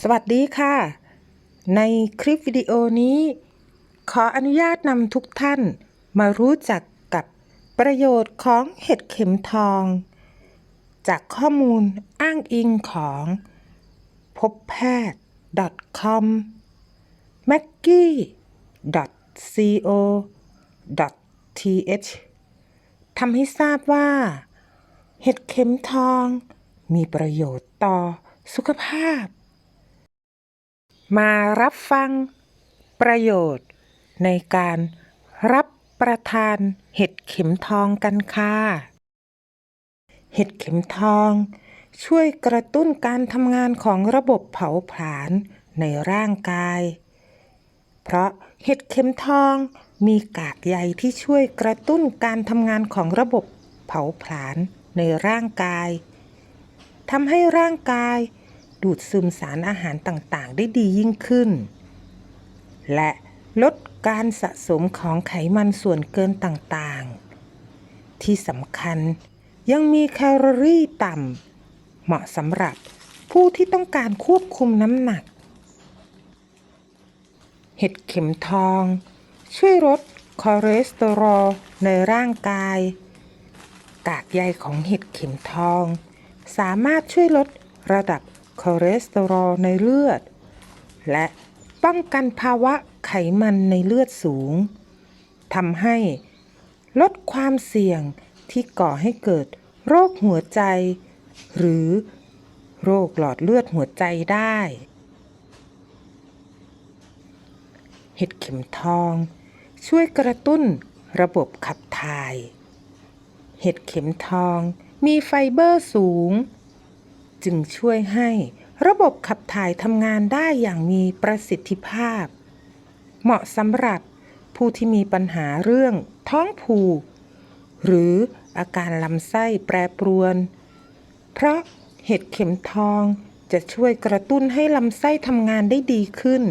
สวัสดีค่ะ ในคลิปวิดีโอนี้ ขออนุญาตนำทุกท่านมารู้จักกับประโยชน์ของเห็ดเข็มทอง จากข้อมูลอ้างอิงของพบแพทย์ .com m a c g i e co th ทำให้ทราบว่า เห็ดเข็มทองมีประโยชน์ต่อสุขภาพ มารับฟังประโยชน์ ในการรับประทานเห็ดเข็มทองกันค่ะ เห็ดเข็มทอง ช่วยกระตุ้นการทำงานของระบบเผาผลาญในร่างกาย เพราะเห็ดเข็มทองมีกากใยที่ช่วยกระตุ้นการทำงานของระบบเผาผลาญในร่างกายทำให้ร่างกาย ดูดซึมสารอาหารต่างๆ ได้ดียิ่งขึ้น และลดการสะสมของไขมันส่วนเกินต่างๆ ที่สำคัญยังมีแคลอรี่ต่ำเหมาะสำหรับผู้ที่ต้องการควบคุมน้ำหนัก เห็ดเข็มทอง ช่วยลดคอเลสเตอรอลในร่างกาย กากใยของเห็ดเข็มทอง สามารถช่วยลดระดับ คอเลสเตอรอลในเลือด และป้องกันภาวะไขมันในเลือดสูงทำให้ลดความเสี่ยงที่ก่อให้เกิดโรคหัวใจ หรือโรคหลอดเลือดหัวใจได้ เห็ดเข็มทอง ช่วยกระตุ้นระบบขับถ่าย เห็ดเข็มทองมีไฟเบอร์สูง จึงช่วยให้ระบบขับถ่ายทำงานได้อย่างมีประสิทธิภาพ เหมาะสำหรับผู้ที่มีปัญหาเรื่องท้องผูก หรืออาการลำไส้แปรปรวน เพราะเห็ดเข็มทองจะช่วยกระตุ้นให้ลำไส้ทำงานได้ดีขึ้น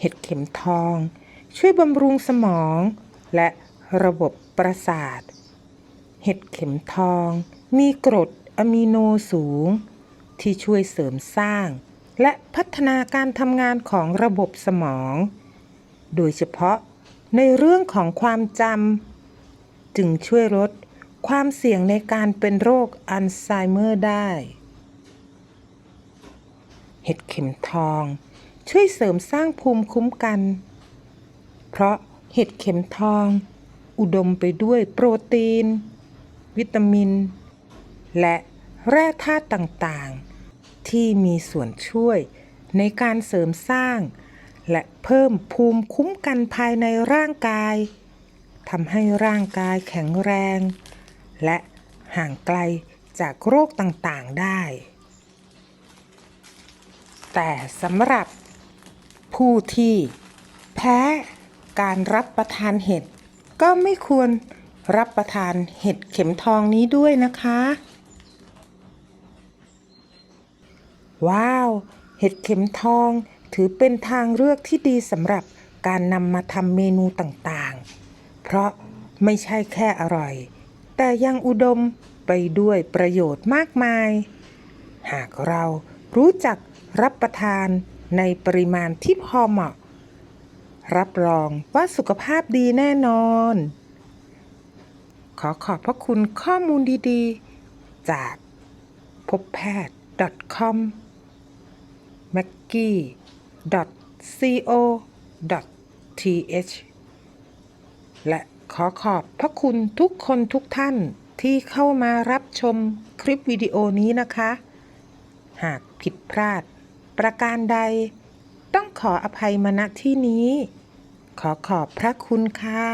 เห็ดเข็มทอง ช่วยบำรุงสมอง และระบบประสาท เห็ดเข็มทองมีกรด อะมิโนสูง ที่ช่วยเสริมสร้าง และพัฒนาการทำงานของระบบสมอง โดยเฉพาะในเรื่องของความจำจึงช่วยลดความเสี่ยงในการเป็นโรคอัลไซเมอร์ได้ เห็ดเข็มทอง ช่วยเสริมสร้างภูมิคุ้มกัน เพราะเห็ดเข็มทอง อุดมไปด้วยโปรตีน วิตามิน และแร่ธาตุต่างๆ ที่มีส่วนช่วยในการเสริมสร้าง และเพิ่มภูมิคุ้มกันภายในร่างกายทำให้ร่างกายแข็งแรง และห่างไกลจากโรคต่างๆได้ แต่สำหรับผู้ที่แพ้การรับประทานเห็ด ก็ไม่ควรรับประทานเห็ดเข็มทองนี้ด้วยนะคะ ว้าว เห็ดเข็มทองถือเป็นทางเลือกที่ดีสำหรับการนำมาทำเมนูต่างๆ เพราะไม่ใช่แค่อร่อย แต่ยังอุดมไปด้วยประโยชน์มากมาย หากเรารู้จักรับประทานในปริมาณที่พอเหมาะ รับรองว่าสุขภาพดีแน่นอน ขอขอบพระคุณข้อมูลดีๆ จากพบแพทย์ .com m a c g i e co th และขอขอบพระคุณทุกคนทุกท่านที่เข้ามารับชมคลิปวิดีโอนี้นะคะ หากผิดพลาด ประการใด ต้องขออภัยมาณที่นี้ ขอขอบพระคุณค่ะ